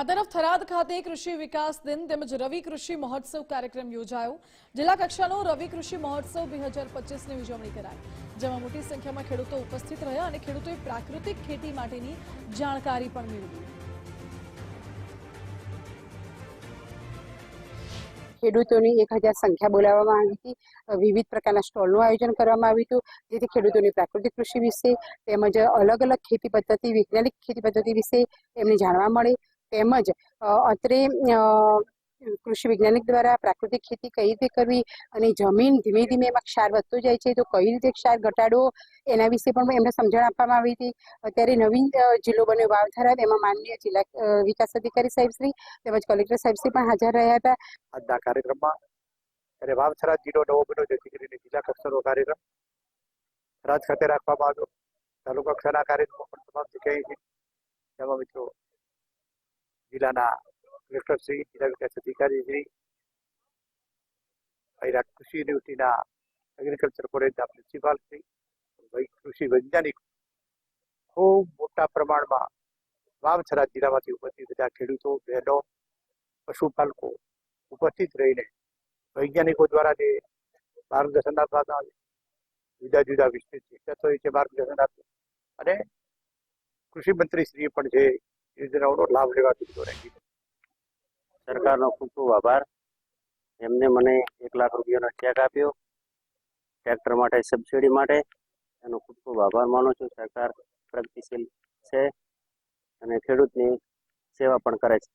આ તરફ થરાદ ખાતે કૃષિ વિકાસ દિન તેમજ રવિ કૃષિ મહોત્સવ કાર્યક્રમ યોજાયો. જિલ્લા કક્ષાનો રવિ કૃષિ મહોત્સવ બે હજાર પચીસની ઉજવણી કરાઈ. જેમાં મોટી સંખ્યામાં ખેડૂતો ઉપસ્થિત રહ્યા અને ખેડૂતોએ પ્રાકૃતિક ખેતી માટેની જાણકારી પણ મેળવી. ખેડૂતોની એક હજાર સંખ્યા બોલાવવામાં આવી હતી. વિવિધ પ્રકારના સ્ટોલનું આયોજન કરવામાં આવ્યું હતું, જેથી ખેડૂતોની પ્રાકૃતિક કૃષિ વિશે તેમજ અલગ અલગ ખેતી પદ્ધતિ, વૈજ્ઞાનિક ખેતી પદ્ધતિ વિશે એમને જાણવા મળે. તેમજ અત્રે કૃષિ વૈજ્ઞાનિક દ્વારા પ્રાકૃતિક ખેતી કઈ રીતે કરવી અને જમીન ધીમે ધીમે એમાં ક્ષાર વધતો જાય છે, તો કઈ રીતે ક્ષાર ઘટાડવો, એના વિશે પણ એમને સમજણ આપવામાં આવી હતી. અત્યારે નવીન જિલ્લો બન્યો વાવથરા એમાં માનનીય જિલ્લા વિકાસ અધિકારી સાહેબ શ્રી તેમજ કલેક્ટર સાહેબ શ્રી પણ હાજર રહ્યા હતા. આજના કાર્યક્રમમાં અને વાવથરા જિલ્લો નવો બન્યો, જેથી કરીને જિલ્લા કક્ષાનો કાર્યક્રમ રાજ ખાતે રાખવામાં આવ્યો. તાલુકા કક્ષાના કાર્યક્રમો પણ તમામ જગ્યાએ છે તેમાં મિત્રો જિલ્લાના કલેક્ટર શ્રી જિલ્લા વિકાસ અધિકારી શ્રી અહીંના કૃષિ યુનિવર્સિટીના એગ્રીકલ્ચર કોલેજના પ્રિન્સિપાલ શ્રી વૈ- કૃષિ વૈજ્ઞાનિક ખૂબ મોટા પ્રમાણમાં વાવથરા જિલ્લામાંથી ઉપસ્થિત બધા ખેડૂતો, બહેનો, પશુપાલકો ઉપસ્થિત રહીને વૈજ્ઞાનિકો દ્વારા જે માર્ગદર્શન આપવામાં આવે, જુદા જુદા વિસ્તૃત વિષયો છે માર્ગદર્શન આપ્યું અને કૃષિ મંત્રી શ્રી પણ જે યોજનાઓનો લાભ લેવા દીધો રહી સરકારનો ખૂબ ખૂબ આભાર. એમને મને એક લાખ રૂપિયાનો ચેક આપ્યો. ટ્રેક્ટર માટે સબસિડી માટે. એનો ખૂબ ખૂબ આભાર માનું છું. સરકાર પ્રગતિશીલ છે અને ખેડૂતની સેવા પણ કરે છે.